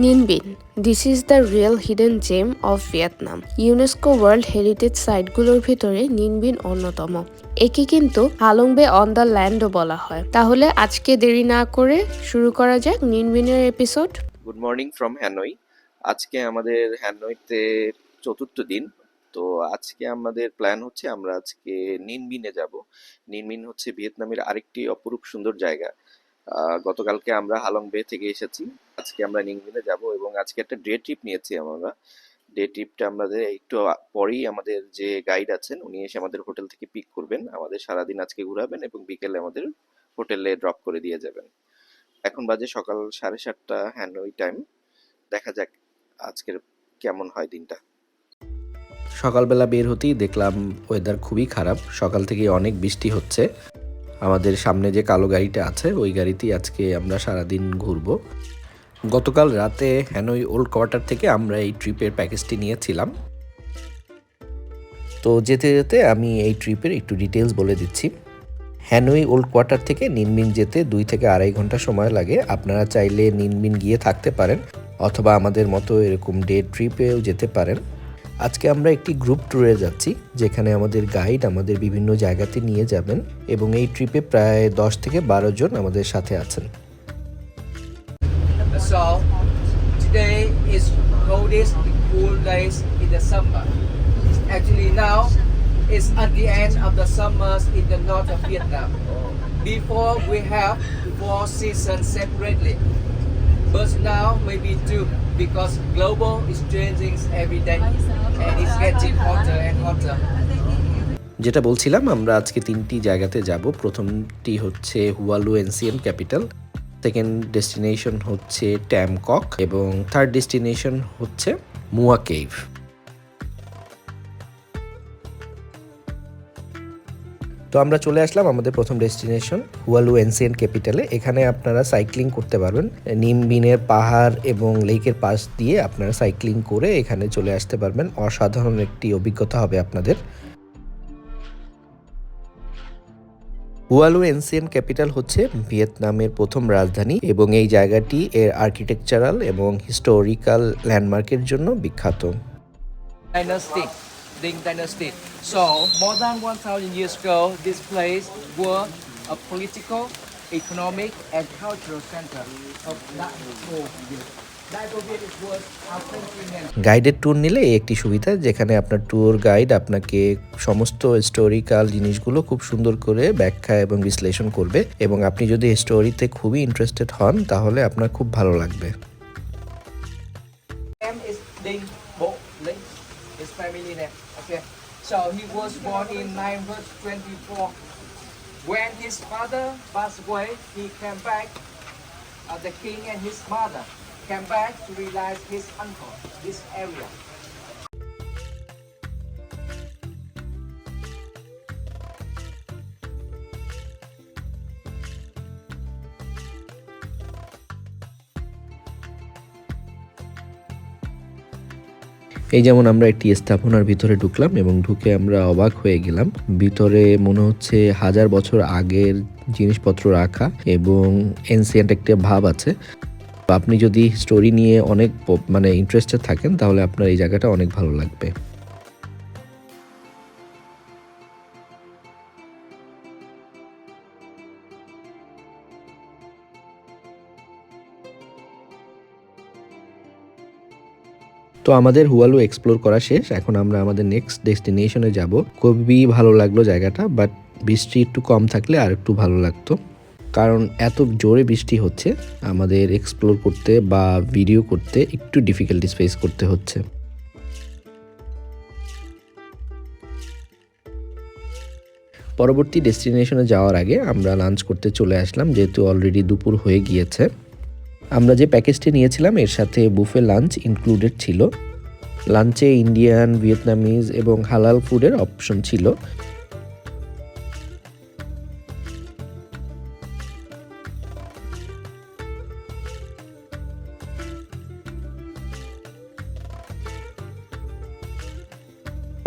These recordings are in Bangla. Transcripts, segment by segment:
Ninh Binh this is the real hidden gem of Vietnam UNESCO world heritage সাইটগুলোর ভিতরে নিনবিন অন্যতম। একে কিন্তু হালংবে অন দ্য ল্যান্ডও বলা হয়। তাহলে আজকে দেরি না করে শুরু করা যাক নিনবিনের episode good morning from Hanoi আজকে আমাদের হ্যানইতে চতুর্থ দিন। তো আজকে আমাদের প্ল্যান হচ্ছে আমরা আজকে নিনবিনে যাব। নিনবিন হচ্ছে ভিয়েতনামের আরেকটি অপরূপ সুন্দর জায়গা। গতকালকে আমরা হালং বে থেকে এসেছি। আজকে আমরা নিনবিনে যাব এবং আজকে একটা ডে ট্রিপ নিয়েছি আমরা। ডে ট্রিপটা আমাদের একটু পরেই আমাদের যে গাইড আছেন, উনি এসে আমাদের হোটেল থেকে পিক করবেন। আমাদের সারাদিন আজকে ঘুরাবেন এবং বিকেলে আমাদের হোটেলে ড্রপ করে দিয়ে যাবেন। এখন বাজে সকাল সাড়ে সাতটা হ্যানই টাইম দেখা যাক আজকের কেমন হয় দিনটা। সকালবেলা বের হতেই দেখলাম ওয়েদার খুবই খারাপ। সকাল থেকে অনেক বৃষ্টি হচ্ছে। আমাদের সামনে যে কালো গাড়িটা আছে, ওই গাড়িতেই আজকে আমরা সারাদিন ঘুরবো। গতকাল রাতে হ্যানই ওল্ড কোয়ার্টার থেকে আমরা এই ট্রিপের প্যাকেজটি নিয়েছিলাম। তো যেতে যেতে আমি এই ট্রিপের একটু ডিটেলস বলে দিচ্ছি। হ্যানই ওল্ড কোয়ার্টার থেকে নিনমিন যেতে দুই থেকে আড়াই ঘণ্টা সময় লাগে। আপনারা চাইলে নিনমিন গিয়ে থাকতে পারেন, অথবা আমাদের মতো এরকম ডে ট্রিপেও যেতে পারেন। আজকে আমরা একটি গ্রুপ ট্যুরে যাচ্ছি যেখানে আমাদের গাইড আমাদের বিভিন্ন জায়গাতে নিয়ে যাবেন এবং এই ট্রিপে প্রায় দশ থেকে বারো জন আমাদের সাথে আছেন today is. Actually now it's at the end of the summers in the north of Vietnam. Before we have four seasons separately. But now maybe two because global is changing every day and it's getting hotter and hotter. যেটা বলছিলাম আমরা আজকে তিনটি জায়গাতে যাব। প্রথমটি হচ্ছে Hoa Lu ancient capital second destination হচ্ছে ট্যামকক এবং থার্ড ডেস্টিনেশন হচ্ছে মুয়া কেভ। তো আমরা চলে আসলাম আমাদের প্রথম ডেস্টিনেশন, হুয়ালু এনসিয়েন্ট ক্যাপিটালে এখানে আপনারা সাইক্লিং করতে পারবেন। নিমবিনের পাহাড় এবং লেকের পাশ দিয়ে আপনারা সাইক্লিং করে এখানে চলে আসতে পারবেন। অসাধারণ একটি অভিজ্ঞতা হবে আপনাদের। হুয়ালু এনসিয়েন্ট ক্যাপিটাল হচ্ছে ভিয়েতনামের প্রথম রাজধানী এবং এই জায়গাটি এর আর্কিটেকচারাল এবং হিস্টোরিক্যাল ল্যান্ডমার্কের জন্য বিখ্যাত। Ding Dynasty. So, more than 1,000 years ago, this place was a political, economic, and cultural center of that whole গাইডের ট্যুর নিলে একটি সুবিধা যেখানে আপনার ট্যুর গাইড আপনাকে সমস্ত হিস্টোরিক্যাল জিনিসগুলো খুব সুন্দর করে ব্যাখ্যা এবং বিশ্লেষণ করবে এবং আপনি যদি হিস্টোরিতে খুবই ইন্টারেস্টেড হন তাহলে আপনার খুব ভালো লাগবে। Okay. So he was born in 924. When his father passed away, he came back. Uh, the king and his mother came back to realize his uncle, this area. এই যেমন আমরা একটি স্থাপনার ভিতরে ঢুকলাম এবং ঢুকে আমরা অবাক হয়ে গেলাম। ভিতরে মনে হচ্ছে হাজার বছর আগের জিনিসপত্র রাখা এবং এনসিয়েন্ট একটা ভাব আছে। আপনি যদি স্টোরি নিয়ে অনেক মানে ইন্টারেস্টেড থাকেন, তাহলে আপনার এই জায়গাটা অনেক ভালো লাগবে। তো আমাদের হুয়ালু এক্সপ্লোর করা শেষ। এখন আমরা আমাদের নেক্সট ডেস্টিনেশনে যাব। খুবই ভালো লাগল জায়গাটা বাট বৃষ্টি একটু কম থাকলে আর একটু ভালো লাগতো। কারণ এত জোরে বৃষ্টি হচ্ছে, আমাদের এক্সপ্লোর করতে বা ভিডিও করতে একটু ডিফিকাল্টিস ফেস করতে হচ্ছে। পরবর্তী ডেস্টিনেশনে যাওয়ার আগে আমরা লাঞ্চ করতে চলে আসলাম, যেহেতু অলরেডি দুপুর হয়ে গিয়েছে। আমরা যে প্যাকেজটি নিয়েছিলাম, এর সাথে বুফে লাঞ্চ ইনক্লুডেড ছিল। লাঞ্চে ইন্ডিয়ান ভিয়েতনামিজ এবং হালাল ফুডের অপশন ছিল।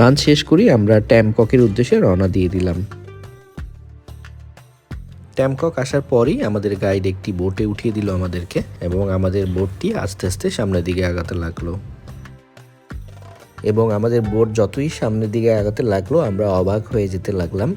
লাঞ্চ শেষ করি আমরা ট্যামককের উদ্দেশ্যে রওনা দিয়ে দিলাম। ট্যামকক আসার পরই আমাদের গাইড একটি বোটে উঠিয়ে দিল আমাদেরকে এবং আমাদের বোটটি আস্তে আস্তে সামনের দিকে আগাতে লাগল। এবং আমাদের বোট যতই সামনের দিকে আগাতে লাগল, আমরা অবাক হয়ে যেতে লাগলাম।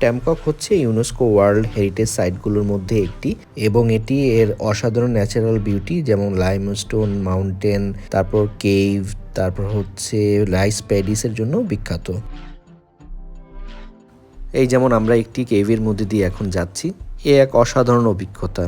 ট্যামকক হচ্ছে ইউনেস্কো ওয়ার্ল্ড হেরিটেজ সাইটগুলোর মধ্যে একটি এবং এটি এর অসাধারণ ন্যাচারাল বিউটি, যেমন লাইমস্টোন, মাউন্টেন, তারপর কেভ তারপর হচ্ছে রাইস প্যাডিসের জন্য বিখ্যাত। এই যেমন আমরা একটি কেভের মধ্যে দিয়ে এখন যাচ্ছি, এ এক অসাধারণ অভিজ্ঞতা।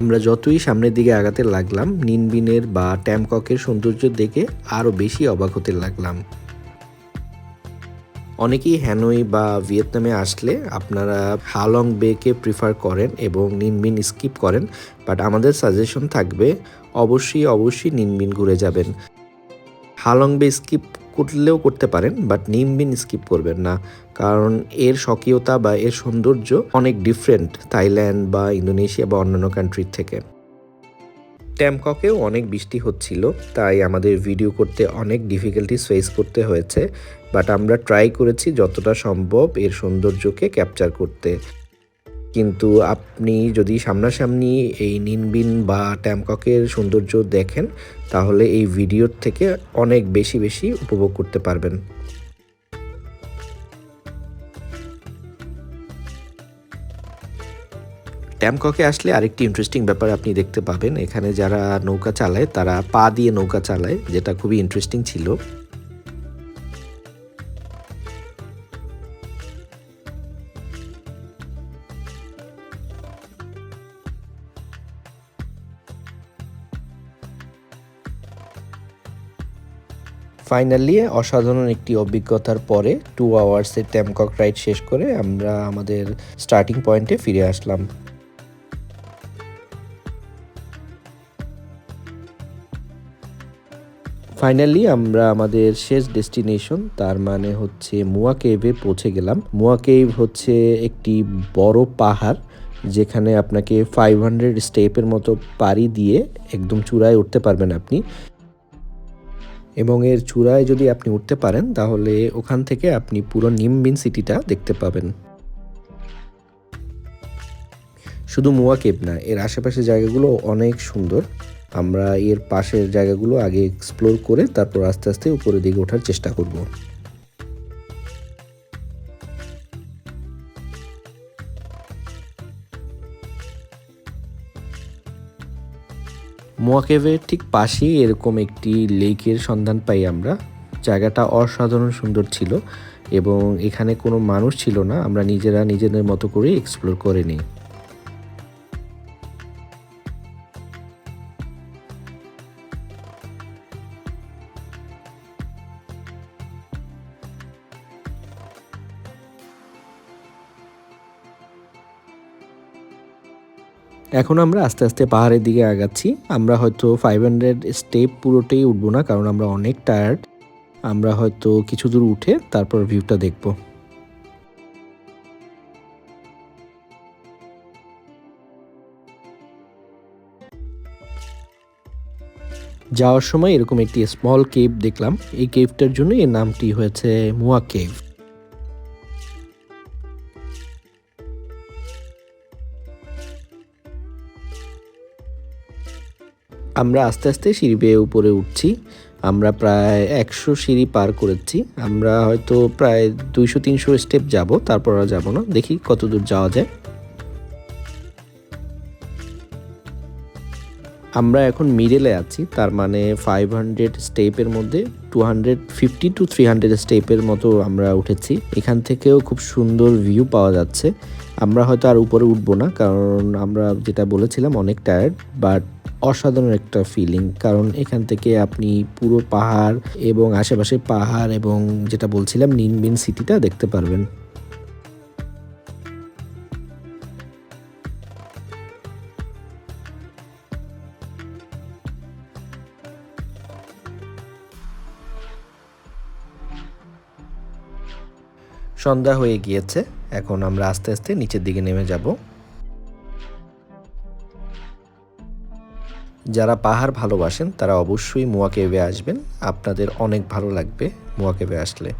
আমরা যতই সামনের দিকে আগাতে লাগলাম, নিনবিনের বা ট্যামককের সৌন্দর্য দেখে আরও বেশি অবাক হতে লাগলাম। অনেকেই হ্যানই বা ভিয়েতনামে আসলে আপনারা হালং বেকে প্রিফার করেন এবং নিনবিন স্কিপ করেন বাট আমাদের সাজেশন থাকবে, অবশ্যই অবশ্যই নিনবিন ঘুরে যাবেন। হালং বে স্কিপ করলেও করতে পারেন বাট নিমবিন স্কিপ করবেন না। কারণ এর স্বকীয়তা বা এর সৌন্দর্য অনেক ডিফারেন্ট থাইল্যান্ড বা ইন্দোনেশিয়া বা অন্যান্য কান্ট্রির থেকে। ট্যামককেও অনেক বৃষ্টি হচ্ছিল, তাই আমাদের ভিডিও করতে অনেক ডিফিকাল্টিস ফেস করতে হয়েছে বাট আমরা ট্রাই করেছি যতটা সম্ভব এর সৌন্দর্যকে ক্যাপচার করতে। কিন্তু আপনি যদি সামনাসামনি এই নিনবিন বা ট্যামককের সৌন্দর্য দেখেন, তাহলে এই ভিডিওর থেকে অনেক বেশি বেশি উপভোগ করতে পারবেন। ট্যামককে আসলে আরেকটি ইন্টারেস্টিং ব্যাপার আপনি দেখতে পাবেন। এখানে যারা নৌকা চালায়, তারা পা দিয়ে নৌকা চালায়, যেটা খুবই ইন্টারেস্টিং ছিল। ফাইনালি অসাধারণ একটি অভিজ্ঞতার পরে টু আওয়ার্সের ট্যামকক রাইড শেষ করে আমরা আমাদের স্টার্টিং পয়েন্টে ফিরে আসলাম। ফাইনালি আমরা আমাদের শেষ ডেস্টিনেশন তার মানে হচ্ছে মুয়া কেভে পৌঁছে গেলাম। মুয়া কেভ হচ্ছে একটি বড় পাহাড়, যেখানে আপনাকে ফাইভ হান্ড্রেড স্টেপের মতো পাড়ি দিয়ে একদম চূড়ায় উঠতে পারবেন আপনি। এবং এর চূড়ায় যদি আপনি উঠতে পারেন, তাহলে ওখান থেকে আপনি পুরো নিমবিন সিটিটা দেখতে পাবেন। শুধু মুয়া কেব না, এর আশেপাশের জায়গাগুলো অনেক সুন্দর। আমরা এর পাশের জায়গাগুলো আগে এক্সপ্লোর করে তারপর আস্তে আস্তে উপরের দিকে ওঠার চেষ্টা করব। মোয়াকেভের ঠিক পাশেই এরকম একটি লেকের সন্ধান পাই আমরা। জায়গাটা অসাধারণ সুন্দর ছিল এবং এখানে কোনো মানুষ ছিল না। আমরা নিজেরা নিজেদের মতো করে এক্সপ্লোর করে নিই। এখন আমরা আস্তে আস্তে পাহাড়ের দিকে আগাচ্ছি। আমরা হয়তো ফাইভ হান্ড্রেড স্টেপ পুরোটাই উঠবো না, কারণ আমরা অনেক টায়ার্ড আমরা হয়তো কিছু দূর উঠে তারপর ভিউটা দেখব। যাওয়ার সময় এরকম একটি স্মল কেভ দেখলাম। এই কেভটার জন্য এর নামটি হয়েছে মুয়া কেভ আমরা আস্তে আস্তে সিঁড়ি বেয়ে উপরে উঠছি। আমরা প্রায় একশো সিঁড়ি পার করেছি। আমরা হয়তো প্রায় দুইশো, তিনশো স্টেপ যাব, তারপর আর যাব না। দেখি কত দূর যাওয়া যায়। আমরা এখন মিডেলে আছি, তার মানে ফাইভ হান্ড্রেড স্টেপের মধ্যে two hundred fifty to three hundred স্টেপের মতো আমরা উঠেছি। এখান থেকেও খুব সুন্দর ভিউ পাওয়া যাচ্ছে। আমরা হয়তো আর উপরে উঠবো না, কারণ আমরা যেটা বলেছিলাম, অনেক টায়ার্ড বাট অসাধারণ একটা ফিলিং কারণ এখান থেকে আপনি পুরো পাহাড় এবং আশেপাশে পাহাড় এবং যেটা বলছিলাম নিনবিন সিটিটা দেখতে পারবেন। সন্ধ্যা হয়ে গিয়েছে, এখন আমরা আস্তে আস্তে নিচের দিকে নেমে যাব। যারা পাহাড় ভালোবাসেন, তারা অবশ্যই মোয়া কেভে আসবেন। আপনাদের অনেক ভালো লাগবে মোয়া কেভে আসলে।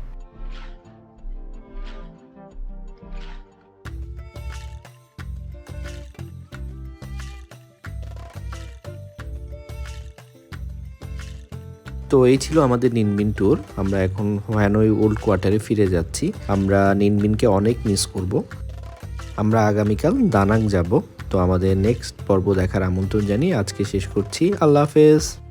তো এই ছিল আমাদের নিনবিন ট্যুর আমরা এখন হ্যানই ওল্ড কোয়ার্টারে ফিরে যাচ্ছি। আমরা নিনবিনকে অনেক মিস করব। আমরা আগামীকাল দানাং যাব। তো আমাদের নেক্সট পর্ব দেখার আমন্ত্রণ জানিয়ে আজকে শেষ করছি। আল্লাহ হাফেজ।